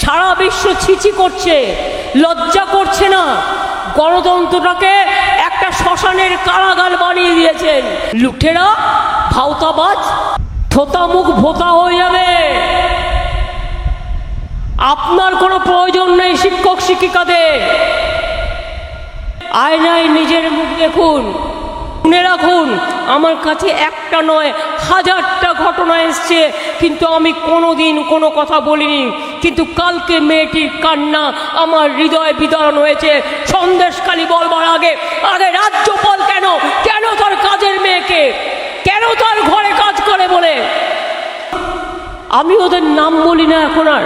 সারা বিশ্ব ছিচি করছে, লজ্জা করছে না। গণতন্ত্রটাকে একটা শ্মশানের কারাগার বানিয়ে দিয়েছেন। লুঠেরা ভাওতাবাজ থোতা মুখ ভোতা হয়ে যাবে। আপনার কোনো প্রয়োজন নেই শিক্ষক শিক্ষিকাদের। আয়নায় নিজের মুখ দেখুন, শুনে রাখুন আমার কাছে একটা নয়, হাজারটা ঘটনা এসছে, কিন্তু আমি কোনো দিন কোনো কথা বলিনি। কিন্তু কালকে মেয়েটির কান্না আমার হৃদয় বিতরণ হয়েছে। সন্দেশখালি বলবার আগে আগে রাজ্যপাল কেন? কেন তার কাজের মেয়েকে? কেন তার ঘরে কাজ করে বলে? আমি ওদের নাম বলি না এখন আর।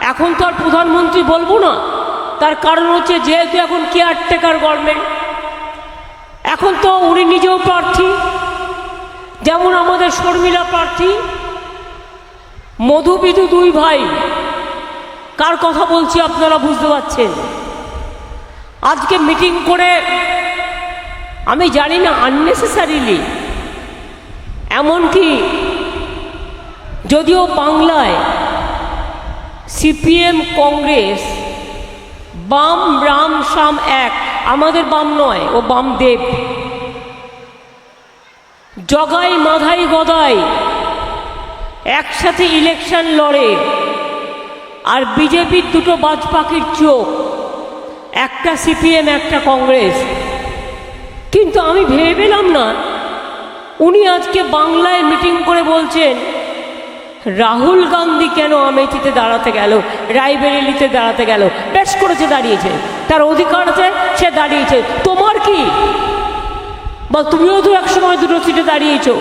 এখন তো আর প্রধানমন্ত্রী বলব না। তার কারণ হচ্ছে যেহেতু এখন কেয়ারটেকার গভর্নমেন্ট এখন তো উনি নিজেও প্রার্থী। যেমন আমাদের শর্মিলা প্রার্থী মধুবিধু দুই ভাই, কার কথা বলছি আপনারা বুঝতে পারছেন? আজকে মিটিং করে, আমি জানি না আননেসেসারিলি এমনকি যদিও বাংলায় সিপিএম কংগ্রেস বাম, রাম শাম এক। আমাদের বাম নয়, ও বামদেব জগাই, মাধাই, গদাই। একসাথে ইলেকশন লড়ে। আর বিজেপির দুটো বাজ পাখির চোখ। একটা সিপিএম, একটা কংগ্রেস। কিন্তু আমি ভেবে পেলাম না, উনি আজকে বাংলায় মিটিং করে বলছেন রাহুল গান্ধী কেন আমেথিতে দাঁড়াতে গেল? রায়বেরেলিতে দাঁড়াতে গেল? বেশ করেছে দাঁড়িয়েছে। তার অধিকার আছে সে দাঁড়িয়েছে। তোমার কি? বা তুমিও তো একসময় দুটো সিটে দাঁড়িয়েছো।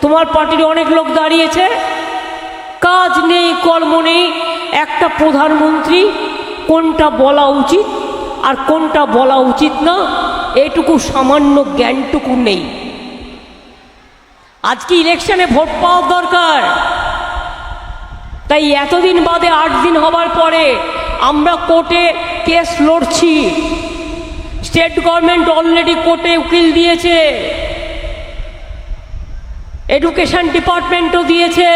তোমার পার্টির অনেক লোক দাঁড়িয়েছে। কাজ নেই, কর্ম নেই। একটা প্রধানমন্ত্রী কোনটা বলা উচিত আর কোনটা বলা উচিত না, এটুকু সামান্য জ্ঞানটুকু নেই। আজকে ইলেকশনে ভোট পাওয়ার দরকার। তাই এতদিন বাদে আট দিন হবার পরে আমরা কোর্টে কেস লড়ছি। স্টেট গভর্নমেন্ট অলরেডি কোর্টে উকিল দিয়েছে। এডুকেশন ডিপার্টমেন্টও দিয়েছে।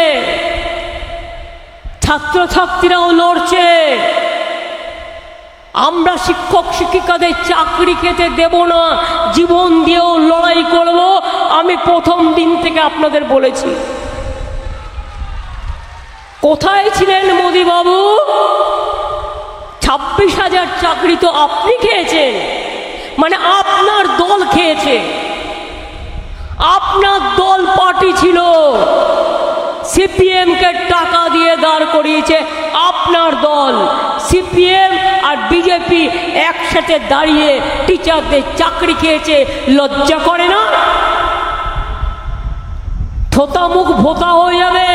ছাত্রছাত্রীরাও লড়ছে। আমরা শিক্ষক শিক্ষিকাদের চাকরি খেতে দেব না, জীবন দিয়েও লড়াই করব। আমি প্রথম দিন থেকে আপনাদের বলেছি। কোথায় ছিলেন মোদিবাবু? ছাব্বিশ হাজার চাকরি তো আপনি খেয়েছেন। মানে আপনার দল খেয়েছে। আপনার দল পার্টি ছিল। সিপিএমকে টাকা দিয়ে দাঁড় করিয়েছে আপনার দল। সিপিএম আর বিজেপি একসাথে দাঁড়িয়ে টিচারদের চাকরি খেয়েছে। লজ্জা করে না? থোতা মুখ ভোতা হয়ে যাবে।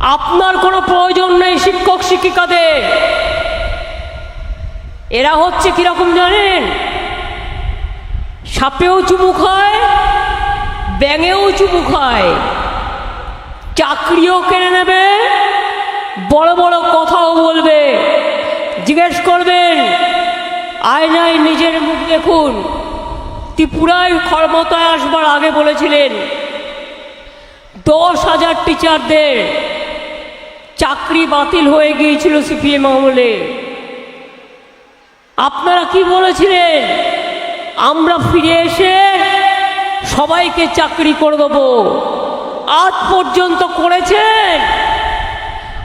আপনার কোনো প্রয়োজন নেই শিক্ষক, শিক্ষিকাদের। এরা হচ্ছে কীরকম জানেন? সাপেও চুমু খায় ব্যাঙেও চুমু খায় চাকরিও কেড়ে নেবে, বড় বড় কথাও বলবে। জিজ্ঞেস করবেন, আয়নায় নিজের মুখ দেখুন। ত্রিপুরায় ক্ষমতায় আসবার আগে বলেছিলেন, দশ হাজার টিচারদের চাকরি বাতিল হয়ে গিয়েছিল সিপিএম আমলে। আপনারা কি বলেছিলেন? আমরা ফিরে এসে সবাইকে চাকরি করে দেবো। আজ পর্যন্ত করেছেন?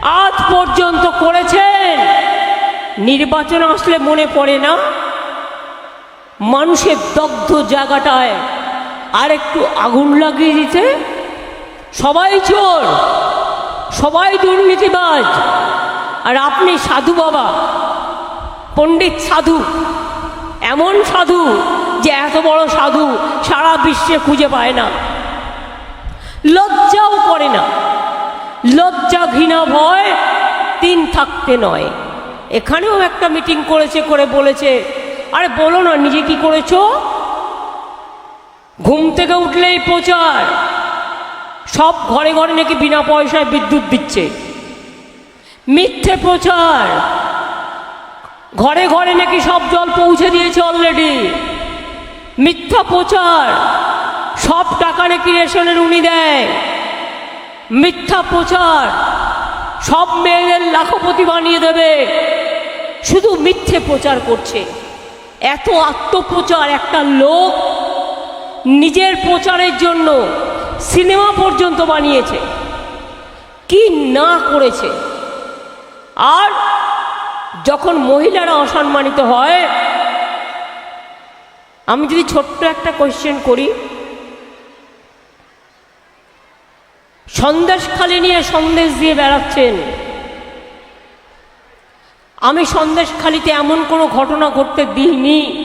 আজ পর্যন্ত করেছেন? নির্বাচন আসলে মনে পড়ে না? মানুষের দগ্ধ জায়গাটায় আর একটু আগুন লাগিয়ে দিতে? সবাই চোর! সবাই দুর্নীতিবাজ। আর আপনি সাধু বাবা, পণ্ডিত সাধু, এমন সাধু যে এত বড় সাধু সারা বিশ্বে খুঁজে পায় না। লজ্জাও করে না। লজ্জা ঘৃণা ভয় তিন থাকতে নয়। এখানেও একটা মিটিং করেছে, করে বলেছে, আরে বলো না, নিজে কি করেছ? ঘুম থেকে উঠলেই প্রচার। সব ঘরে ঘরে নাকি বিনা পয়সায় বিদ্যুৎ দিচ্ছে। মিথ্যে প্রচার। ঘরে ঘরে নাকি সব জল পৌঁছে দিয়েছে অলরেডি মিথ্যা প্রচার। সব টাকা নাকি রেশনের উনি দেয়। মিথ্যা প্রচার। সব মেয়েদের লাখপতি বানিয়ে দেবে। শুধু মিথ্যে প্রচার করছে। এত আত্মপ্রচার একটা লোক নিজের প্রচারের জন্য সিনেমা পর্যন্ত বানিয়েছে। কি না করেছে। আর যখন মহিলারা অসম্মানিত হয়, আমি যদি ছোট্ট একটা কোয়েশ্চেন করি, সন্দেশ খালি নিয়ে সন্দেশ দিয়ে বেড়াচ্ছেন। আমি সন্দেশ খালিতে এমন কোনো ঘটনা ঘটতে দিইনি।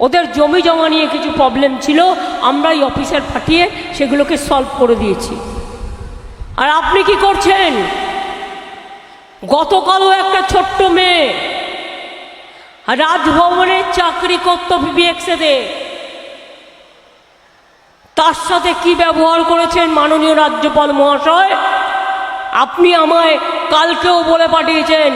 ওদের জমি জমা নিয়ে কিছু প্রবলেম ছিল আমরা এই অফিসার পাঠিয়ে সেগুলোকে সলভ করে দিয়েছি। আর আপনি কি করছেন? গতকালও একটা ছোট্ট মেয়ে রাজভবনে চাকরি করত বিবিএক্সেতে। তার সাথে কি ব্যবহার করেছেন মাননীয় রাজ্যপাল মহাশয়? আপনি আমায় কালকেও বলে পাঠিয়েছেন,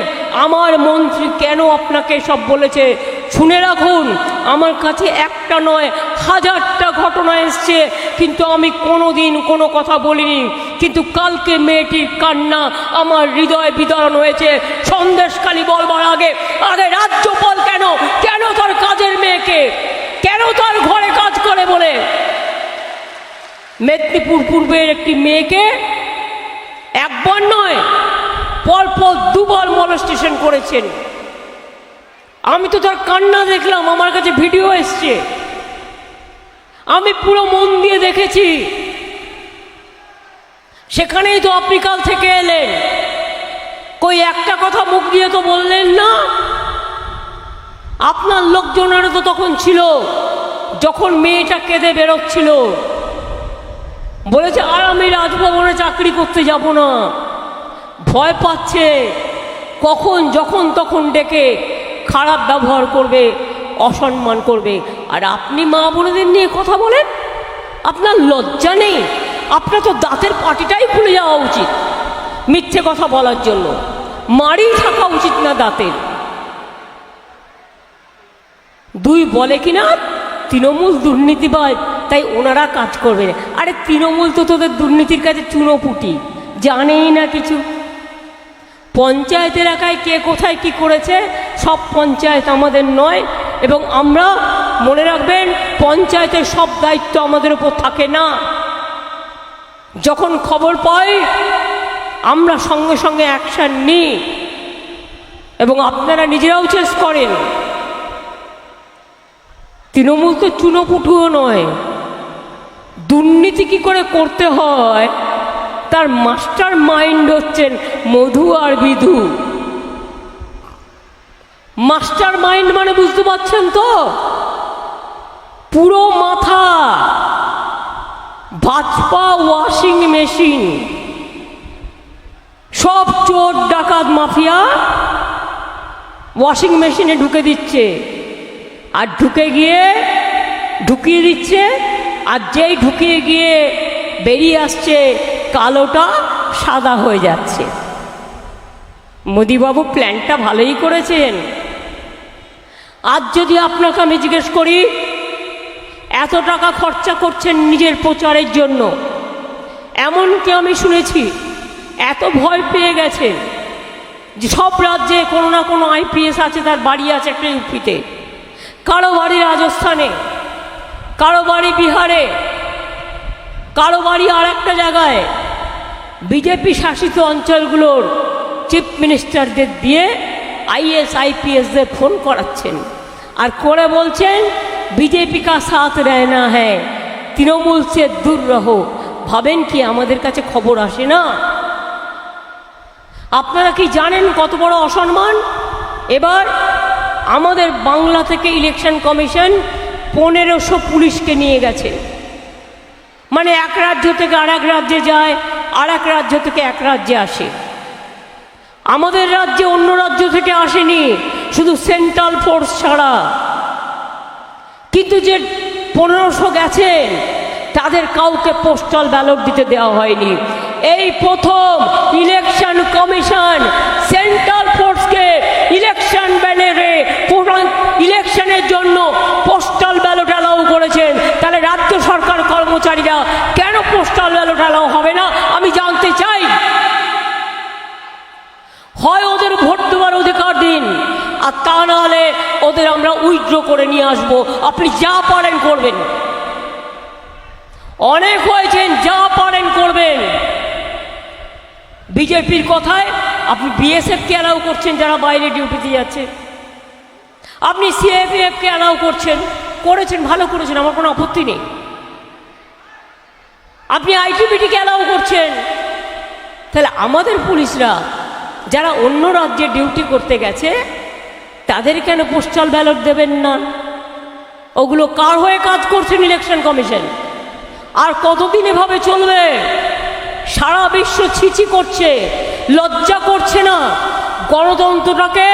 আমার মন্ত্রী কেন আপনাকে সব বলেছে? শুনে রাখুন, আমার কাছে একটা নয়, হাজারটা ঘটনা এসছে, কিন্তু আমি কোনো দিন কোনো কথা বলিনি। কিন্তু কালকে মেয়েটির কান্না আমার হৃদয় বিতরণ হয়েছে। সন্দেশখালি বলবার আগে আগে রাজ্যপাল কেন? কেন তার কাজের মেয়েকে? কেন তার ঘরে কাজ করে বলে? মেদিনীপুর পূর্বের একটি মেয়েকে একবার নয়, পরপর দুবার মলস্টেশন করেছেন। আমি তো তার কান্না দেখলাম, আমার কাছে ভিডিও এসছে। আমি পুরো মন দিয়ে দেখেছি। সেখানেই তো আপনি কাল থেকে এলেন। কই একটা কথা মুখ দিয়ে তো বললেন না? আপনার লোকজনেরও তো তখন ছিল, যখন মেয়েটা কেঁদে বেরোচ্ছিল। বলেছে, আর আমি রাজভবনে চাকরি করতে যাব না। ভয় পাচ্ছে। কখন, যখন, তখন ডেকে খারাপ ব্যবহার করবে, অসম্মান করবে। আর আপনি মা বোনেদের নিয়ে কথা বলেন, আপনার লজ্জা নেই। আপনার তো দাঁতের পাটিটাই খুলে যাওয়া উচিত মিথ্যে কথা বলার জন্য। মারি থাকা উচিত না দাঁতের। দুই বলে কিনা তৃণমূল দুর্নীতিবাজ তাই ওনারা কাজ করবে আরে তৃণমূল তো তোদের দুর্নীতির কাছে চুনোপুটি, জানেই না কিছু। পঞ্চায়েত এলাকায় কে কোথায় কি করেছে, সব পঞ্চায়েত আমাদের নয় এবং আমরা মনে রাখবেন পঞ্চায়েতের সব দায়িত্ব আমাদের উপর থাকে না। যখন খবর পাই, আমরা সঙ্গে সঙ্গে অ্যাকশান নিই এবং আপনারা নিজেরাও চেস করেন। তৃণমূল তো চুনোপুটুও নয়, দুর্নীতি কি করে করতে হয় তার মাস্টার মাইন্ড হচ্ছেন মধু আর বিধু। মাস্টার মাইন্ড মানে বুঝতে পারছেন তো? পুরো মাথা। Bhajpa washing machine. সব চোর, ডাকাত, মাফিয়া ওয়াশিং মেশিনে ঢুকে দিচ্ছে। আর ঢুকে গিয়ে ঢুকিয়ে দিচ্ছে। আর যেই ঢুকিয়ে গিয়ে বেরিয়ে আসছে, কালোটা সাদা হয়ে যাচ্ছে। মোদিবাবু প্ল্যানটা ভালোই করেছেন। আজ যদি আপনাকে আমি জিজ্ঞেস করি, এত টাকা খরচা করছেন নিজের প্রচারের জন্য। এমনকি আমি শুনেছি, এত ভয় পেয়ে গেছেন যে সব রাজ্যে কোনো না কোনো আইপিএস আছে, তার বাড়ি আছে একটা ইউপিতে কারও বাড়ি রাজস্থানে, কারও বাড়ি বিহারে কারও বাড়ি আর একটা জায়গায় বিজেপি শাসিত অঞ্চলগুলোর চিফ মিনিস্টারদের দিয়ে আইএস আইপিএসদের ফোন করাচ্ছেন আর করে বলছেন, বিজেপি কা সাথ রয় না হ্যাঁ তৃণমূল সে দূর ভাবেন কি আমাদের কাছে খবর আসে না? আপনারা কি জানেন কত বড় অসম্মান? এবার আমাদের বাংলা থেকে ইলেকশন কমিশন পনেরোশো পুলিশকে নিয়ে গেছে। মানে এক রাজ্য থেকে আর এক রাজ্যে যায় আর এক রাজ্য থেকে এক রাজ্যে আসে। আমাদের রাজ্যে অন্য রাজ্য থেকে আসেনি, শুধু সেন্ট্রাল ফোর্স ছাড়া। কিন্তু যে পনেরোশো গেছেন, তাদের কাউকে পোস্টাল ব্যালট দিতে দেওয়া হয়নি। এই প্রথম ইলেকশন কমিশন সেন্ট্রাল ফোর্সকে ইলেকশন ব্যানারে ইলেকশনের জন্য পোস্টাল ব্যালট অ্যালাউ করেছেন। তাহলে রাজ্য কর্মচারীরা কেন পোস্টাল ব্যালট এলাও হবে না? আমি জানতে চাই। হয় ওদের ভোট দেওয়ার অধিকার দিন, আর তা নাহলে ওদের আমরা উইড্র করে নিয়ে আসব। আপনি যা পারেন করবেন। অনেক হয়েছেন, যা পারেন করবেন। বিজেপির কথায় আপনি বিএসএফকে অ্যালাউ করছেন যারা বাইরে ডিউটিতে যাচ্ছে? আপনি সিএফএফকে অ্যালাউ করছেন? করেছেন, ভালো করেছেন, আমার কোনো আপত্তি নেই। আপনি আইটিবিটিকে অ্যালাউ করছেন? তাহলে আমাদের পুলিশরা যারা অন্য রাজ্যে ডিউটি করতে গেছে, তাদের কেন পোস্টাল ব্যালট দেবেন না? ওগুলো কার হয়ে কাজ করছেন ইলেকশন কমিশন আর কতদিন এভাবে চলবে? সারা বিশ্ব ছিচি করছে, লজ্জা করছে না? গণতন্ত্রটাকে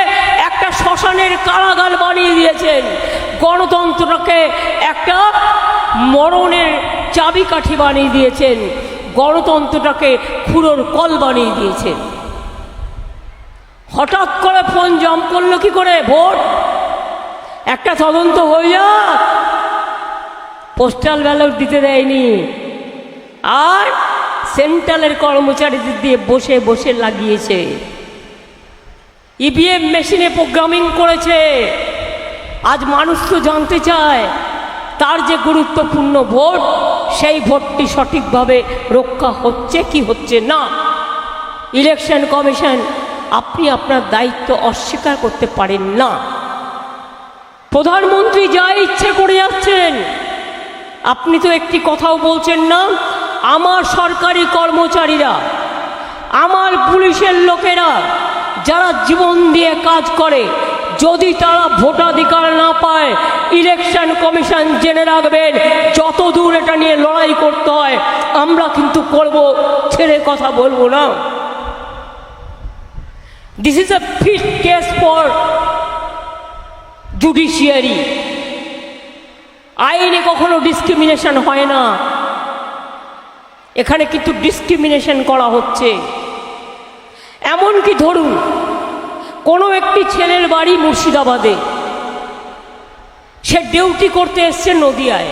একটা শ্মশানের কারাগার বানিয়ে দিয়েছেন। গণতন্ত্রটাকে একটা মরণের চাবিকাঠি বানিয়ে দিয়েছেন। গণতন্ত্রটাকে খুঁড়োর কল বানিয়ে দিয়েছেন। হঠাৎ করে ফোন জম করল কি করে? ভোট! একটা তদন্ত হয়ে যাক। পোস্টাল ব্যালট দিতে দেয়নি। আর সেন্ট্রালের কর্মচারীদের দিয়ে বসে বসে লাগিয়েছে। ইভিএম মেশিনে প্রোগ্রামিং করেছে। আজ মানুষ তো জানতে চায়, তার যে গুরুত্বপূর্ণ ভোট সেই ভোটটি সঠিকভাবে রক্ষা হচ্ছে কি হচ্ছে না? ইলেকশন কমিশন, আপনি আপনার দায়িত্ব অস্বীকার করতে পারেন না। প্রধানমন্ত্রী যা ইচ্ছে করে যাচ্ছেন। আপনি তো একটি কথাও বলছেন না, আমার সরকারি কর্মচারীরা, আমার পুলিশের লোকেরা, যারা জীবন দিয়ে কাজ করে যদি তারা ভোটাধিকার না পায় ইলেকশন কমিশন জেনে রাখবেন যত দূর এটা নিয়ে লড়াই করতে হয়, আমরা কিন্তু করব, ছেড়ে কথা বলব না। This is a fit case for judiciary আইনে কখনো ডিসক্রিমিনেশন হয় না। এখানে কিন্তু ডিসক্রিমিনেশন করা হচ্ছে। এমনকি ধরুন কোনো একটি ছেলের বাড়ি মুর্শিদাবাদে। সে ডিউটি করতে এসছে নদিয়ায়।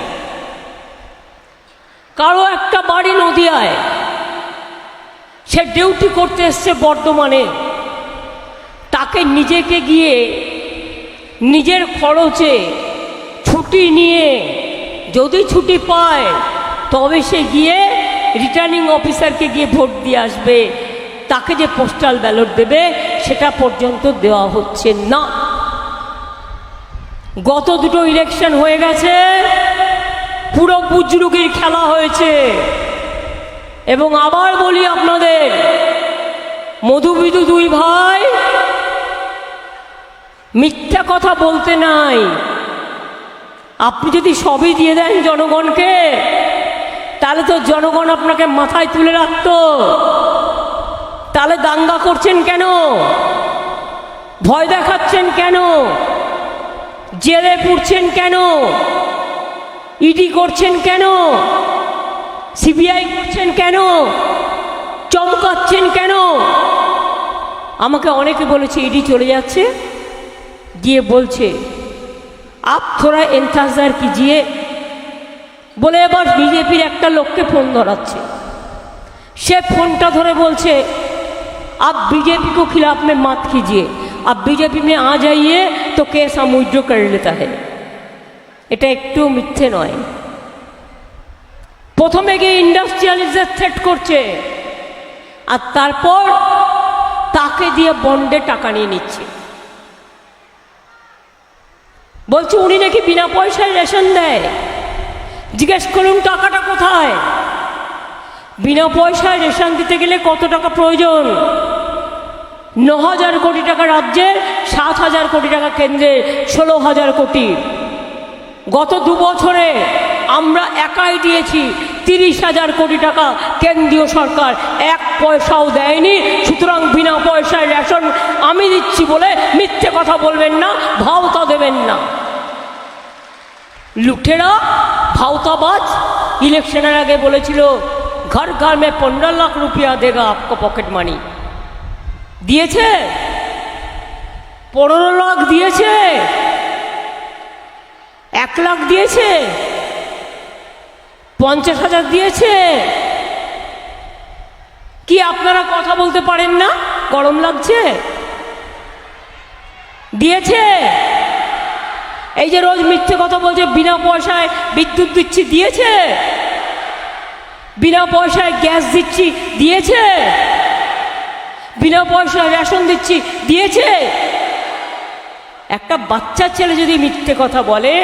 কারও একটা বাড়ি নদিয়ায়। সে ডিউটি করতে এসছে বর্ধমানে। তাকে নিজেকে গিয়ে নিজের খরচে ছুটি নিয়ে যদি ছুটি পায়, তবে সে গিয়ে রিটার্নিং অফিসারকে গিয়ে ভোট দিয়ে আসবে। তাকে যে পোস্টাল ব্যালট দেবে, সেটা পর্যন্ত দেওয়া হচ্ছে না। গত দুটো ইলেকশন হয়ে গেছে, পুরো বুজরুগির খেলা হয়েছে। এবং আবার বলি আপনাদের, মধুবিদু দুই ভাই মিথ্যা কথা বলতে নাই। আপনি যদি সবই দিয়ে দেন জনগণকে, তাহলে তো জনগণ আপনাকে মাথায় তুলে রাখতো। তাহলে দাঙ্গা করছেন কেন? ভয় দেখাচ্ছেন কেন? জেলে পুড়ছেন কেন? ইডি করছেন কেন? সিবিআই করছেন কেন? চমকাচ্ছেন কেন? আমাকে অনেকে বলেছে ইডি চলে যাচ্ছে। গিয়ে বলছে, আপ থোড়া এন্থাজার কিজিয়ে। বলে এবার বিজেপির একটা লোককে ফোন ধরাচ্ছে। সে ফোনটা ধরে বলছে आप बीजेपी को खिलाफ में मत कीजिए अब बीजेपी में आ जाइए तो केस हम उइड्रो कर लेता है এটা একটু মিথ্যে নয় প্রথমে গিয়ে ইন্ডাস্ট্রিয়ালিস্টদের থ্রেট করছে আর তারপর তাকে দিয়ে বন্ডে টাকা নিয়ে নিচ্ছে বলছে উনি নাকি বিনা পয়সায় রেশন দেয় জিজ্ঞেস করুন টাকাটা কোথায় বিনা পয়সায় রেশন দিতে গেলে কত টাকা প্রয়োজন? ন হাজার কোটি টাকা রাজ্যের সাত হাজার কোটি টাকা কেন্দ্রের ষোলো হাজার কোটি। গত দু বছরে আমরা একাই দিয়েছি তিরিশ হাজার কোটি টাকা কেন্দ্রীয় সরকার। এক পয়সাও দেয়নি, সুতরাং বিনা পয়সায় রেশন আমি দিচ্ছি বলে মিথ্যে কথা বলবেন না, ভাওতা দেবেন না। লুঠেরা ভাওতাবাজ, ইলেকশনের আগে বলেছিল ঘর ঘর মে পনেরো লাখ রুপিয়া দেগা আপকো পকেট মানি দিয়েছে পনেরো লাখ দিয়েছে এক লাখ দিয়েছে পঞ্চাশ হাজার দিয়েছে কি আপনারা কথা বলতে পারেন না? গরম লাগছে? দিয়েছে? এই যে রোজ মিথ্যে কথা বলছে, বিনা পয়সায় বিদ্যুৎ দিচ্ছি, দিয়েছে? বিনা পয়সায় গ্যাস দিচ্ছি, দিয়েছে? বিনা পয়সায় রেশন দিচ্ছি, দিয়েছে? একটা বাচ্চা ছেলে যদি মিথ্যে কথা বলে,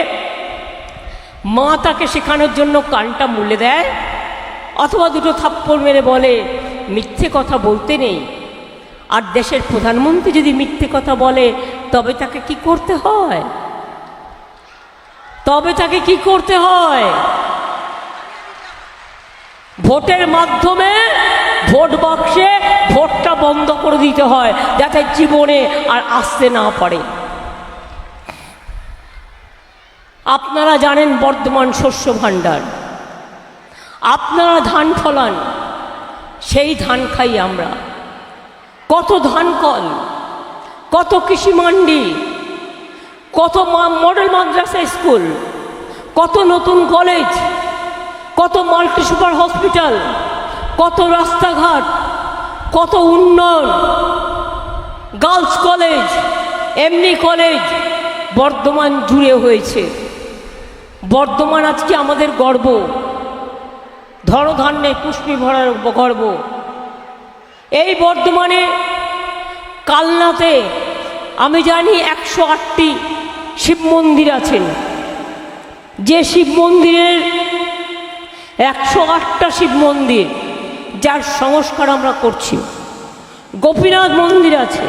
মা তাকে শেখানোর জন্য কানটা মুলে দেয়, অথবা দুটো থাপ্পড় মেরে বলে, মিথ্যে কথা বলতে নেই। আর দেশের প্রধানমন্ত্রী যদি মিথ্যে কথা বলে, তবে তাকে কি করতে হয়? তবে তাকে কি করতে হয়? ভোটের মাধ্যমে ভোট বাক্সে ভোটটা বন্ধ করে দিতে হয় যাতে জীবনে আর আসতে না পারে। আপনারা জানেন বর্ধমান শস্য ভাণ্ডার। আপনারা ধান ফলান, সেই ধান খাই আমরা। কত ধান কল, কত কৃষি মান্ডি, কত মডেল মাদ্রাসা স্কুল, কত নতুন কলেজ কত মাল্টি সুপার হসপিটাল, কত রাস্তাঘাট, কত উন্নয়ন, গার্লস কলেজ, এমনি কলেজ, বর্ধমান জুড়ে হয়েছে। বর্ধমান আজকে আমাদের গর্ব। ধনধান্যে পুষ্পি ভরার গর্ব। এই বর্ধমানে কালনাতে আমি জানি একশো আটটি শিব মন্দির আছেন। যে শিব মন্দিরের একশো আটটা শিব মন্দির, যার সংস্কার আমরা করছি। গোপীনাথ মন্দির আছে,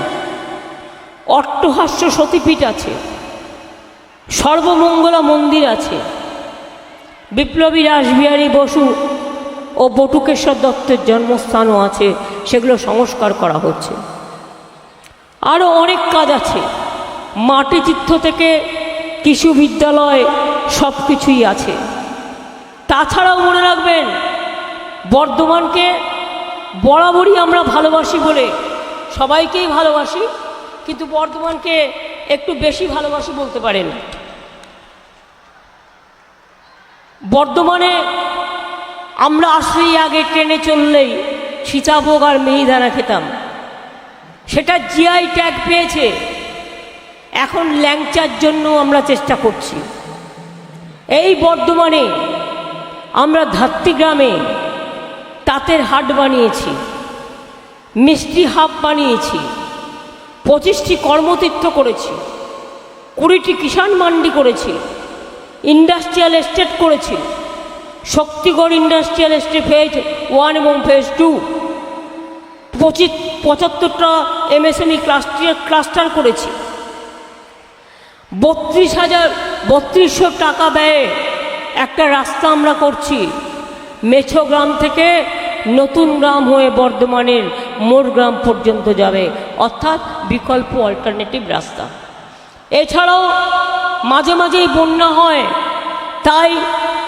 অট্টহাস্য সতীপীঠ আছে, সর্বমঙ্গলা মন্দির আছে, বিপ্লবী রাসবিহারী বসু ও বটুকেশ্বর দত্তের জন্মস্থানও আছে, সেগুলো সংস্কার করা হচ্ছে। আরও অনেক কাজ আছে মাটি তীর্থ থেকে কৃষি বিদ্যালয় সব কিছুই আছে। তাছাড়াও মনে রাখবেন, বর্ধমানকে বরাবরই আমরা ভালোবাসি বলে সবাইকেই ভালোবাসি, কিন্তু বর্ধমানকে একটু বেশি ভালোবাসি বলতে পারেন। বর্ধমানে আমরা আসলেই আগে ট্রেনে চললেই সীতাভোগ আর মিহিদানা খেতাম। সেটা জিআই ট্যাগ পেয়েছে। এখন ল্যাংচার জন্য আমরা চেষ্টা করছি। এই বর্ধমানে আমরা ধাত্রীগ্রামে তাঁতের হাট বানিয়েছি মিষ্টি হাব বানিয়েছি, পঁচিশটি কর্মতীর্থ করেছি, কুড়িটি কিষাণ মান্ডি করেছি, ইন্ডাস্ট্রিয়াল এস্টেট করেছি, Shaktigarh industrial estate phase one এবং ফেজ টু, পঁচিশ, পঁচাত্তরটা এমএসএমই ক্লাস্টার ক্লাস্টার করেছি। বত্রিশ হাজার, বত্রিশশো টাকা ব্যয়ে একটা রাস্তা আমরা করছি। মেছো গ্রাম থেকে নতুন গ্রাম হয়ে বর্ধমানের মোর গ্রাম পর্যন্ত যাবে। অর্থাৎ বিকল্প অল্টারনেটিভ রাস্তা। এছাড়াও মাঝে মাঝেই বন্যা হয়। তাই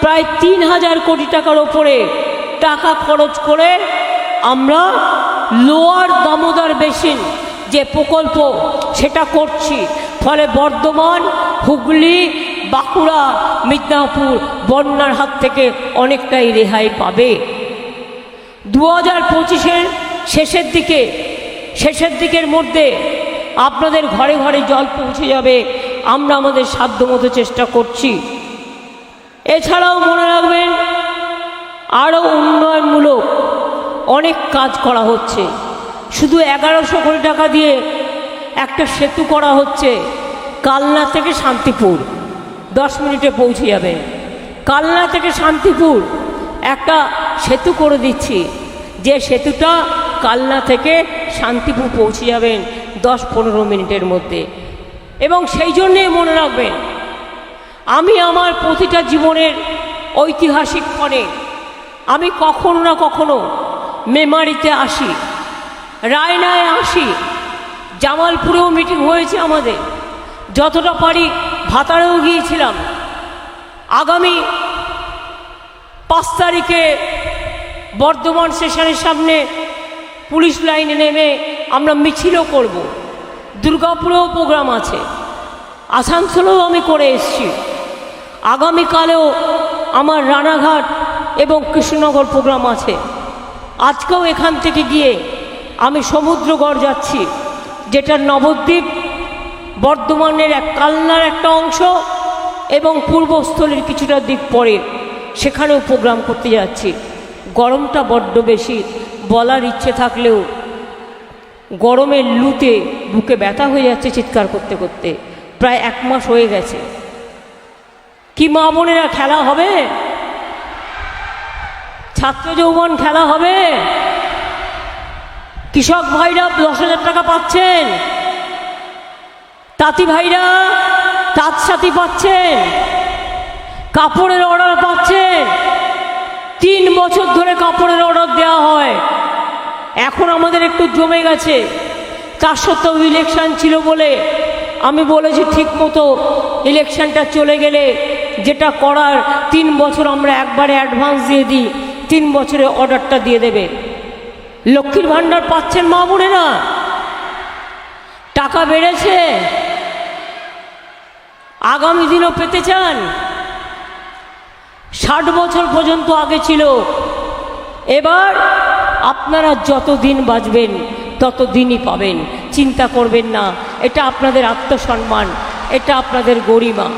প্রায় তিন হাজার কোটি টাকার ওপরে টাকা খরচ করে আমরা লোয়ার দামোদর বেসিন যে প্রকল্প সেটা করছি। ফলে বর্ধমান, হুগলি বাঁকুড়া, মিদনাপুর বন্যার হাত থেকে অনেকটাই রেহাই পাবে। দু হাজার পঁচিশের শেষের দিকে, শেষের দিকের মধ্যে আপনাদের ঘরে ঘরে জল পৌঁছে যাবে। আমরা আমাদের সাধ্যমতো চেষ্টা করছি। এছাড়াও মনে রাখবেন, আরও উন্নয়নমূলক অনেক কাজ করা হচ্ছে। শুধু এগারোশো কোটি টাকা দিয়ে একটা সেতু করা হচ্ছে কালনা থেকে শান্তিপুর। দশ মিনিটে পৌঁছে যাবেন কালনা থেকে শান্তিপুর একটা সেতু করে দিচ্ছি। যে সেতুটা কালনা থেকে শান্তিপুর পৌঁছে যাবেন দশ পনেরো মিনিটের মধ্যে। এবং সেই জন্যে মনে রাখবেন, আমি আমার প্রতিটা জীবনের ঐতিহাসিক ক্ষণে আমি কখনো না কখনো মেমারিতে আসি, রায়নায় আসি। জামালপুরেও মিটিং হয়েছে আমাদের। যতটা পারি ভাতারেও গিয়েছিলাম। আগামী পাঁচ তারিখে বর্ধমান স্টেশনের সামনে পুলিশ লাইনে নেমে আমরা মিছিলও করব। দুর্গাপুরেও প্রোগ্রাম আছে। আসানসোলেও আমি করে এসছি। আগামীকালেও আমার রানাঘাট এবং কৃষ্ণনগর প্রোগ্রাম আছে। আজকেও এখান থেকে গিয়ে আমি সমুদ্রগড় যাচ্ছি, যেটা নবদ্বীপ বর্ধমানের এক কালনার একটা অংশ এবং পূর্বস্থলীর কিছুটা দিক পরে সেখানেও প্রোগ্রাম করতে যাচ্ছি। গরমটা বড্ড বেশি, বলার ইচ্ছে থাকলেও গরমের লুতে বুকে ব্যথা হয়ে যাচ্ছে চিৎকার করতে করতে। প্রায় এক মাস হয়ে গেছে। কি মা বোনেরা, খেলা হবে? ছাত্র যৌবন খেলা হবে? কৃষক ভাইরা দশ হাজার টাকা পাচ্ছেন। তাঁতি ভাইরা তাঁত সাথী পাচ্ছেন, কাপড়ের অর্ডার পাচ্ছেন। তিন বছর ধরে কাপড়ের অর্ডার দেওয়া হয়। এখন আমাদের একটু জমে গেছে। তার সত্ত্বেও ইলেকশান ছিল বলে আমি বলেছি ঠিক মতো ইলেকশনটা চলে গেলে যেটা করার তিন বছর আমরা একবারে অ্যাডভান্স দিয়ে দিই, তিন বছরে অর্ডারটা দিয়ে দেবে। লক্ষ্মীর ভাণ্ডার পাচ্ছেন মা বোনেরা। টাকা বেড়েছে। আগামী দিনও পেতে চান। ষাট বছর পর্যন্ত আগে ছিল। এবার আপনারা যত দিন বাঁচবেন তত দিনই পাবেন। চিন্তা করবেন না, এটা আপনাদের আত্মসম্মান, এটা আপনাদের গরিমা।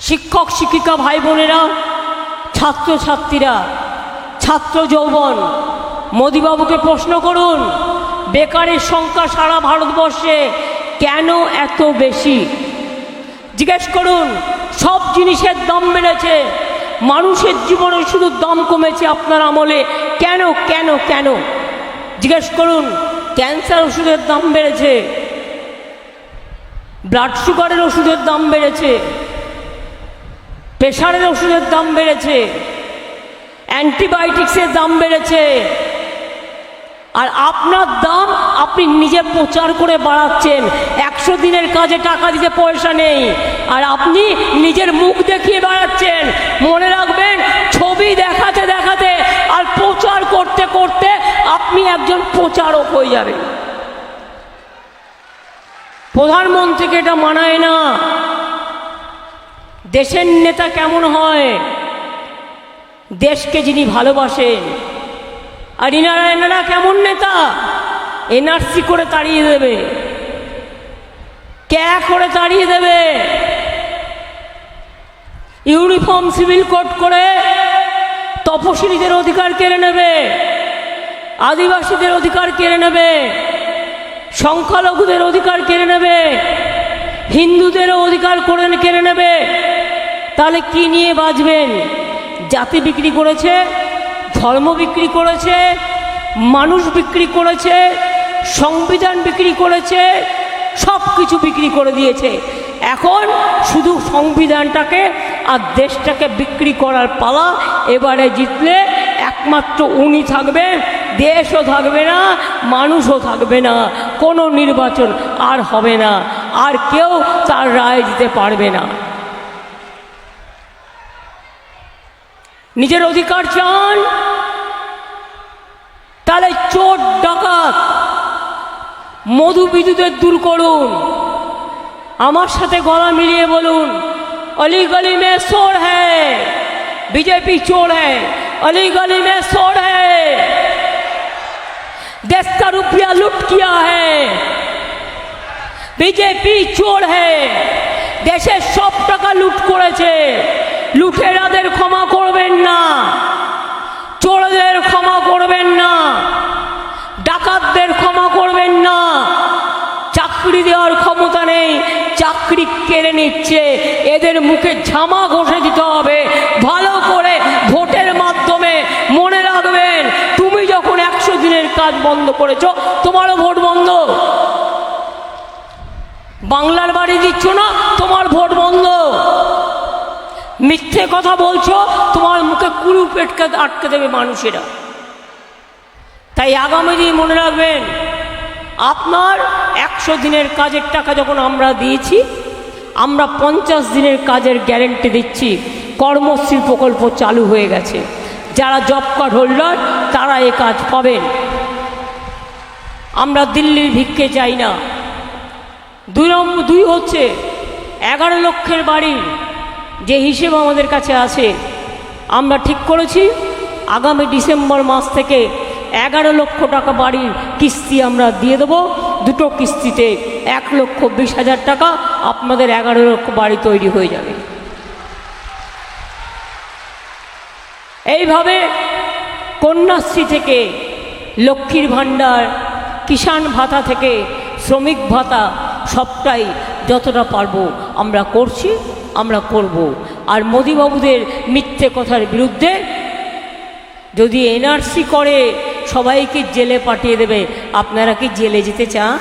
শিক্ষক, শিক্ষিকা ভাই বোনেরা ছাত্রছাত্রীরা, ছাত্র যৌবন, মোদিবাবুকে প্রশ্ন করুন, বেকারের সংখ্যা সারা ভারতবর্ষে কেন এত বেশি? জিজ্ঞেস করুন, সব জিনিসের দাম বেড়েছে। মানুষের জীবনে শুধু দাম কমেছে আপনার আমলে। কেন কেন কেন? জিজ্ঞেস করুন, ক্যান্সার ওষুধের দাম বেড়েছে। ব্লাড সুগারের ওষুধের দাম বেড়েছে। প্রেশারের ওষুধের দাম বেড়েছে। অ্যান্টিবায়োটিক্সের দাম বেড়েছে। আর আপনার দাম আপনি নিজে প্রচার করে বাড়াচ্ছেন। একশো দিনের কাজে টাকা দিতে পয়সা নেই। আর আপনি নিজের মুখ দেখিয়ে বাড়াচ্ছেন। মনে রাখবেন, ছবি দেখাতে দেখাতে আর প্রচার করতে করতে আপনি একজন প্রচারক হয়ে যাবেন। প্রধানমন্ত্রীকে এটা মানায় না। দেশের নেতা কেমন হয়? দেশকে যিনি ভালোবাসেন আর ইনারা এনারা কেমন নেতা? এনআরসি করে তাড়িয়ে দেবে। ক্যা করে তাড়িয়ে দেবে? ইউনিফর্ম সিভিল কোড করে তপশিলীদের অধিকার কেড়ে নেবে, আদিবাসীদের অধিকার কেড়ে নেবে, সংখ্যালঘুদের অধিকার কেড়ে নেবে হিন্দুদেরও অধিকার করে কেড়ে নেবে। তাহলে কি নিয়ে বাঁচবেন? জাতি বিক্রি করেছে ধর্ম বিক্রি করেছে, মানুষ বিক্রি করেছে, সংবিধান বিক্রি করেছে সব কিছু বিক্রি করে দিয়েছে। এখন শুধু সংবিধানটাকে আর দেশটাকে বিক্রি করার পালা, এবারে জিতলে একমাত্র উনি থাকবে, দেশও থাকবে না, মানুষও থাকবে না, কোনো নির্বাচন আর হবে না, আর কেউ তার রায় দিতে পারবে না। নিজের অধিকার চান তাহলে চোর ডাকাত মধু বিদ্যুতের দূর করুন আমার সাথে গলা মিলিয়ে বলুন अली गली में शोर है बीजेपी चोर है अली गली में शोर है देश का रुपया लूट किया है বিজেপি চোর হ্যাঁ দেশের সব টাকা লুট করেছে লুটেরাদের ক্ষমা করবেন না। চোরদের ক্ষমা করবেন না। ডাকাতদের ক্ষমা করবেন না। চাকরি দেওয়ার ক্ষমতা নেই। চাকরি কেড়ে নিচ্ছে। এদের মুখে ঝামা ঘষে দিতে হবে। ভালো করে ভোটের মাধ্যমে মনে রাখবেন, তুমি যখন একশো দিনের কাজ বন্ধ করেছ, তোমারও ভোট বন্ধ। বাংলার বাড়ি দিচ্ছ না, তোমার ভোট বন্ধ। মিথ্যে কথা বলছো, তোমার মুখে কুড়ু পেটকে আটকে দেবে মানুষেরা। তাই আগামী দিন মনে রাখবেন, আপনার একশো দিনের কাজের টাকা যখন আমরা দিয়েছি, আমরা পঞ্চাশ দিনের কাজের গ্যারেন্টি দিচ্ছি কর্মশ্রী প্রকল্প চালু হয়ে গেছে। যারা জব কার্ড হোল্ডার, তারা এ কাজ পাবেন। আমরা দিল্লির ভিক্ষে চাই না। দুই নম্বর দুই হচ্ছে, এগারো লক্ষের বাড়ির যে হিসেব আমাদের কাছে আছে, আমরা ঠিক করেছি। আগামী ডিসেম্বর মাস থেকে এগারো লক্ষ টাকা বাড়ির কিস্তি আমরা দিয়ে দেবো। দুটো কিস্তিতে এক লক্ষ বিশ হাজার টাকা আপনাদের এগারো লক্ষ বাড়ি তৈরি হয়ে যাবে। এইভাবে কন্যাশ্রী থেকে লক্ষ্মীর ভাণ্ডার, কিষাণ ভাতা থেকে শ্রমিক ভাতা সবটাই যতটা পারব আমরা করছি। আমরা করব। আর মোদিবাবুদের মিথ্যে কথার বিরুদ্ধে যদি এনআরসি করে, সবাইকে জেলে পাঠিয়ে দেবে। আপনারা কি জেলে যেতে চান?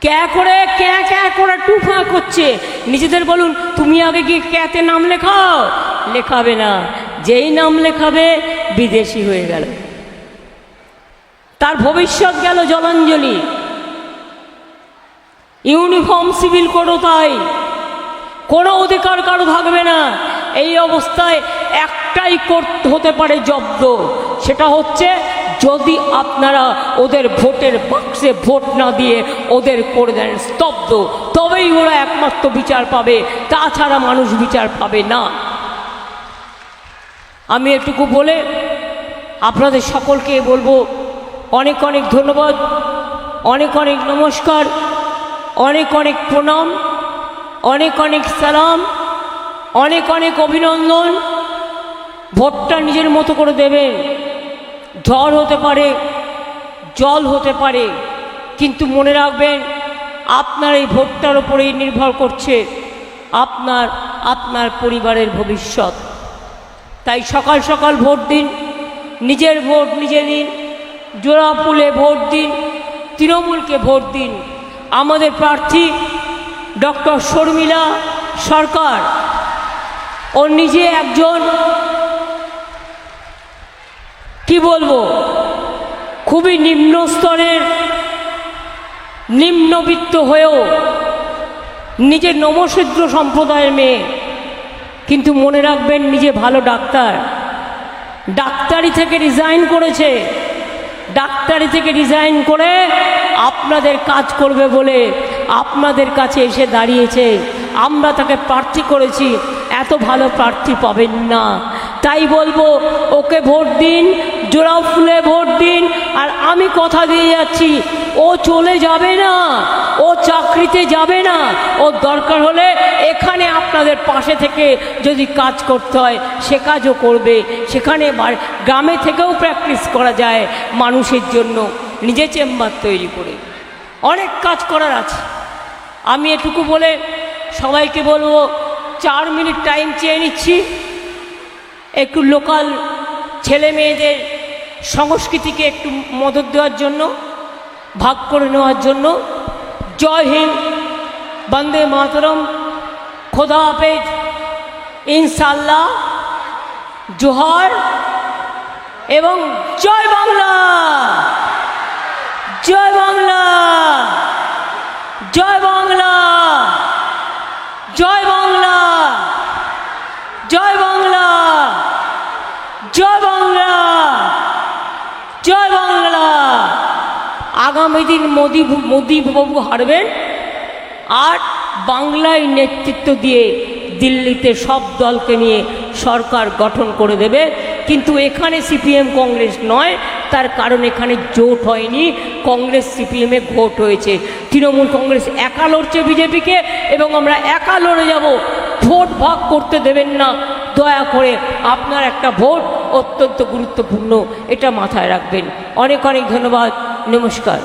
ক্যা করে, ক্যা ক্যা করে টুফা করছে। নিজেদের বলুন, তুমি আগে গিয়ে ক্যাতে নাম লেখাও। লেখাবে না। যেই নাম লেখাবে, বিদেশি হয়ে গেল। তার ভবিষ্যৎ গেল জলাঞ্জলি। ইউনিফর্ম সিভিল কোডও তাই। কোনো অধিকার কারও থাকবে না। এই অবস্থায় একটাই করতে হতে পারে জব্দ। সেটা হচ্ছে যদি আপনারা ওদের ভোটের বাক্সে ভোট না দিয়ে ওদের করে দেন স্তব্ধ, তবেই ওরা একমাত্র বিচার পাবে। তাছাড়া মানুষ বিচার পাবে না। আমি এটুকু বলে আপনাদের সকলকে বলব, অনেক অনেক ধন্যবাদ, অনেক অনেক নমস্কার। অনেক অনেক প্রণাম, অনেক অনেক সালাম, অনেক অনেক অভিনন্দন। ভোটটা নিজের মতো করে দেবেন ঝড় হতে পারে, জল হতে পারে, কিন্তু মনে রাখবেন, আপনার এই ভোটটার ওপরেই নির্ভর করছে আপনার আপনার পরিবারের ভবিষ্যৎ। তাই সকাল সকাল ভোট দিন, নিজের ভোট নিজে দিন, জোড়া ফুলে ভোট দিন, তৃণমূলকে ভোট দিন। আমাদের প্রার্থী ডক্টর শর্মিলা সরকার। ও নিজে একজন, কি বলব, খুবই নিম্ন স্তরের, নিম্নবিত্ত হয়েও নিজের নমশূদ্র সম্প্রদায়ের মেয়ে, কিন্তু মনে রাখবেন নিজে ভালো ডাক্তার। ডাক্তারি থেকে রিজাইন করেছে। ডাক্তারি থেকে রিজাইন করে আপনাদের কাজ করবে বলে আপনাদের কাছে এসে দাঁড়িয়েছে। আমরা তাকে প্রার্থী করেছি, এত ভালো প্রার্থী পাবেন না। তাই বলব, ওকে ভোট দিন জোড়া ফুলে ভোট দিন, আর আমি কথা দিয়ে যাচ্ছি ও চলে যাবে না, ও চাকরিতে যাবে না ও দরকার হলে এখানে আপনাদের পাশে থেকে যদি কাজ করতে হয়, সে কাজও করবে। সেখানে গ্রামে থেকেও প্র্যাকটিস করা যায় মানুষের জন্য, নিজে চেম্বার তৈরি করে। অনেক কাজ করার আছে। আমি এটুকু বলে সবাইকে বলব, চার মিনিট টাইম চেয়ে নিচ্ছি। একটু লোকাল ছেলে মেয়েদের সংস্কৃতিকে একটু মদত দেওয়ার জন্য। ভাগ করে নেওয়ার জন্য জয় হিন্দ, বন্দে মাতরম, খোদা হাফেজ ইনশাল্লাহ জোহর এবং জয় বাংলা জয় বাংলা জয় বাংলা জয় বাংলা জয় বাংলা জয় বাংলা জয় বাংলা আগামী দিন মোদি মোদি বাবু হারবেন আর বাংলায় নেতৃত্ব দিয়ে দিল্লিতে সব দলকে নিয়ে সরকার গঠন করে দেবে। কিন্তু এখানে সিপিএম কংগ্রেস নয়, তার কারণ এখানে জোট হয়নি, কংগ্রেস সিপিএমে ভোট হয়েছে। তৃণমূল কংগ্রেস একা লড়ছে বিজেপিকে এবং আমরা একা লড়ে যাব। ভোট ভাগ করতে দেবেন না। দয়া করে আপনার একটা ভোট অত্যন্ত গুরুত্বপূর্ণ, এটা মাথায় রাখবেন। অনেক অনেক ধন্যবাদ। নমস্কার।